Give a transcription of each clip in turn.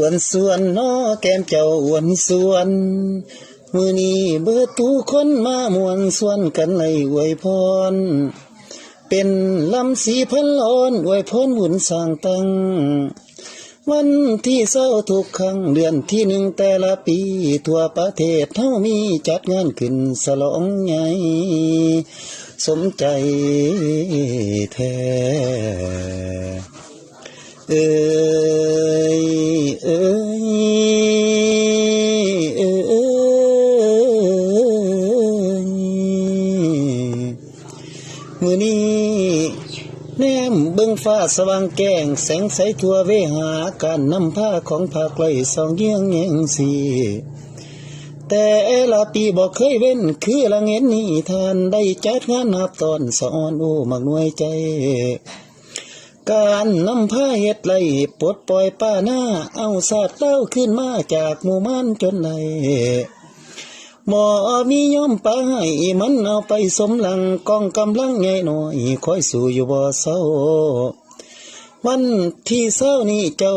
อ้วนส่วนน้อแก้มเจ้าอ้วนส่วน มือนี้เบิดทุกคนมามวนส่วนกันในอวยพร เป็นลำสีพันลอนอวยพรบุญสร้างตัง วันที่เศร้าทุกครั้งเดือนที่หนึ่งแต่ละปี ทั่วประเทศเท่ามีจัดงานขึ้นสลองใหญ่สมใจแท้เอ้ย สว่างแก้งแสงใสทั่วเวหาการนำผ้าของภาคไกลสองเยี่ยงแยงสีแต่ละปีบอกเคยเว้น คือละเงินนี้ทานได้จัดงานนับตอนสอนโอ้มักน่วยใจ การนำผ้าเฮ็ดไรปลดปล่อยป้าหน้า เอาศาสตร์เล่าขึ้นมาจากหมู่ม่านจนไหนหมอมีย่อมไปมันเอาไปสมหลังกองกำลังใหญ่หน่อยคอยสู่อยู่บ่เศร้า วันที่เศร้านี้เจ้า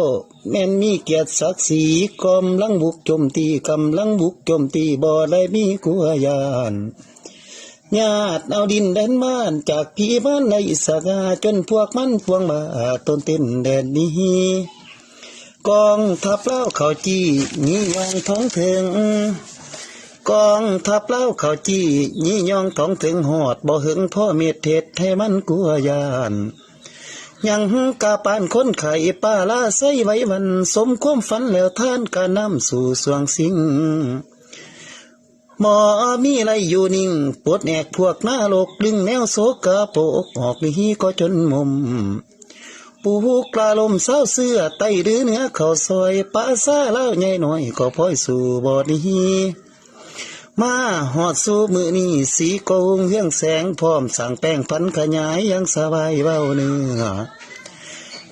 แม่นมีเกียรติศักดิ์ศรีกำลังบุกโจมตีกำลังบุกโจมตีบ่ได้มีกลัวยานญาติเอาดินแดนบ้านจากพี่บ้านในสกาจนพวกมันพวงมาต้นเต้นแดนนี้กองทัพเล่าเขาจี้ยี่ยองท้องถึงกองทัพเล่าเขาจี้ยี่ยองท้องถึงหอดบ่หึงพ่อเม็ดเทศให้มันกลัวยาน ยังกาปานคนไข่ป้าลาใส่ไว้วัน สมความฝันแล้วท่านกานำสู่สวงสิงหมอมีไรอยู่นิ่งปวดแอกพวกหน้าโลกดึงแนวโศกกระโปกออกนี้ก็จนมุม ปูกลาลมเศร้าเสื้อไตหรือเนื้อเขาซอยป้าซาเล่าใหญ่หน่อยก็พ้อยสู่บอนี้ มาหอดสู่มือนี้สีโกงเรื่องแสงพร้อมสั่งแป้งพันขยายยังสบายเบ้าเนื้อ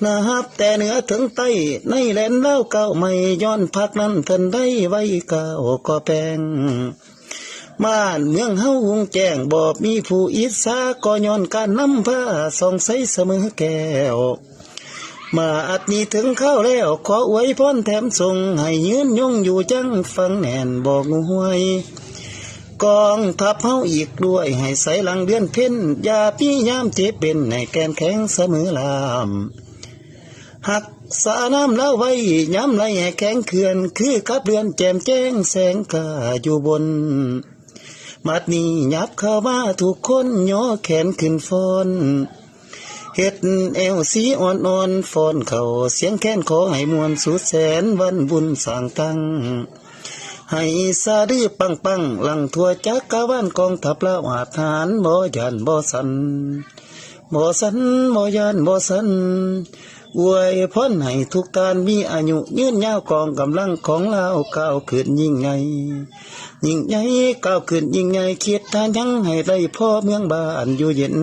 นะครับ แต่เหนือถึงใต้ในแลนเล่าเก่าไม่ย้อนพักนั้นเพิ่นได้ไว้เก่าก็แปงบ้านเมืองเฮาหุงแจ้งบอบมีผู้อิสาก็ย้อนการนำผ้าส่องใสเสมอแก้วมาอัดนี้ถึงเข้าแล้ว ขออวยพรแถมส่งให้ยืนยงอยู่จังฟังแน่นบอกงวย กองทัพเฮาอีกด้วย ให้ใสหลังเดือนเพ่นอย่าพี่ยามเจ็บเป็นในแกนแข็งเสมอลามหักสาน้ำเล่าไว้ย้ำไรให้แข็งเขื่อน คือกับเดือนแจ่มแจ้งแสงกาอยู่บน มัดนี้ยับเข้ามาทุกคนย่อแขนขึ้นฟอนเฮ็ดเอวสีอ่อนๆฟอนเขาเสียงแค้นขอให้มวลสุดแสนวันบุญสร้างตั้ง ให้ซาดื้อปังปังหลังทั่วจักกะวันกองทัพละหาฐานบ่ยันบ่สันบ่สันบ่ยานบ่สันอวยพรให้ทุกตานมีอายุยืนยาวกองกำลังของเราก้าวขึ้นยิ่งใหญ่ยิ่งใหญ่ก้าวขึ้นยิ่งใหญ่คิดทานยังให้ได้พ่อเมืองบ้านอยู่เย็น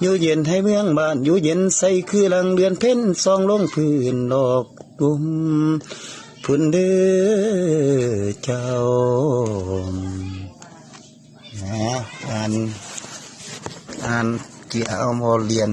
อยู่เย็นให้เมืองบ้านอยู่เย็นใส่คือหลังเดือนเพ็ญซองลงพื้นดอกตุม พุ่นเด้อเจ้านะอ่านอ่านเกี่ยวเอามาเรียน